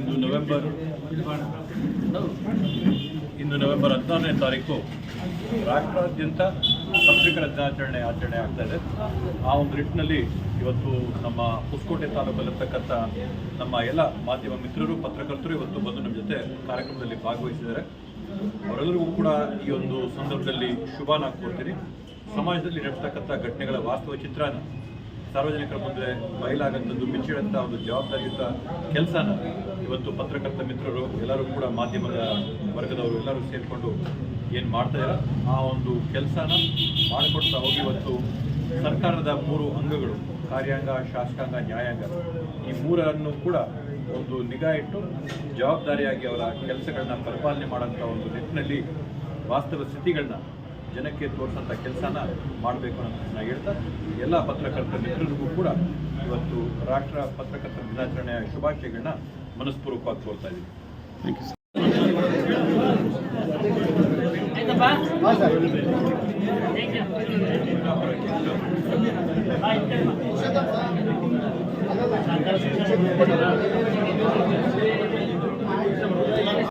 ಇಂದು November ಇಂದು November ಹದಿನಾರನೇ ತಾರೀಕು ರಾಷ್ಟ್ರಾದ್ಯಂತ ಪತ್ರಿಕರ ದಿನಾಚರಣೆ ಆಚರಣೆ ಆಗ್ತಾ ಇದೆ. ಆ ಒಂದು ನಿಟ್ಟಿನಲ್ಲಿ ಇವತ್ತು ನಮ್ಮ ಹೊಸಕೋಟೆ ತಾಲೂಕಲ್ಲಿರ್ತಕ್ಕಂಥ ನಮ್ಮ ಎಲ್ಲ ಮಾಧ್ಯಮ ಮಿತ್ರರು, ಪತ್ರಕರ್ತರು ಇವತ್ತು ಬಂದು ನಮ್ಮ ಜೊತೆ ಕಾರ್ಯಕ್ರಮದಲ್ಲಿ ಭಾಗವಹಿಸಿದ್ದಾರೆ. ಅವರೆಲ್ಲರಿಗೂ ಕೂಡ ಈ ಒಂದು ಸಂದರ್ಭದಲ್ಲಿ ಶುಭಾನ ಕೋರ್ತೀನಿ. ಸಮಾಜದಲ್ಲಿ ನಡೆತಕ್ಕಂಥ ಘಟನೆಗಳ ವಾಸ್ತವ ಚಿತ್ರನ ಸಾರ್ವಜನಿಕರ ಮುಂದೆ ಬಯಲಾಗಂಥದ್ದು ಬಿಚ್ಚಿಡಂಥ ಒಂದು ಜವಾಬ್ದಾರಿಯುತ ಕೆಲಸನ ಇವತ್ತು ಪತ್ರಕರ್ತ ಮಿತ್ರರು ಎಲ್ಲರೂ ಕೂಡ ಮಾಧ್ಯಮದ ವರ್ಗದವರು ಎಲ್ಲರೂ ಸೇರಿಕೊಂಡು ಏನು ಮಾಡ್ತಾ ಇದ್ದಾರೆ ಆ ಒಂದು ಕೆಲಸನ ಮಾಡಿಕೊಡ್ತಾ ಹೋಗಿ ಇವತ್ತು ಸರ್ಕಾರದ ಮೂರು ಅಂಗಗಳು, ಕಾರ್ಯಾಂಗ, ಶಾಸಕಾಂಗ, ನ್ಯಾಯಾಂಗ, ಈ ಮೂರನ್ನು ಕೂಡ ಒಂದು ನಿಗಾ ಇಟ್ಟು ಜವಾಬ್ದಾರಿಯಾಗಿ ಅವರ ಕೆಲಸಗಳನ್ನ ಪರಿಪಾಲನೆ ಮಾಡೋಂಥ ಒಂದು ನಿಟ್ಟಿನಲ್ಲಿ ವಾಸ್ತವ ಸ್ಥಿತಿಗಳನ್ನ ಜನಕ್ಕೆ ತೋರಿಸೋಂಥ ಕೆಲಸನ ಮಾಡಬೇಕು ಅನ್ನೋದನ್ನ ಹೇಳ್ತಾ ಎಲ್ಲ ಪತ್ರಕರ್ತ ಮಿತ್ರರಿಗೂ ಕೂಡ ಇವತ್ತು ರಾಷ್ಟ್ರ ಪತ್ರಕರ್ತರ ದಿನಾಚರಣೆಯ ಶುಭಾಶಯಗಳನ್ನ ಮನಸ್ಪೂರ್ವಕವಾಗಿ ಕೋರ್ತಾ ಇದ್ದೀನಿ. ಆಯ್ತು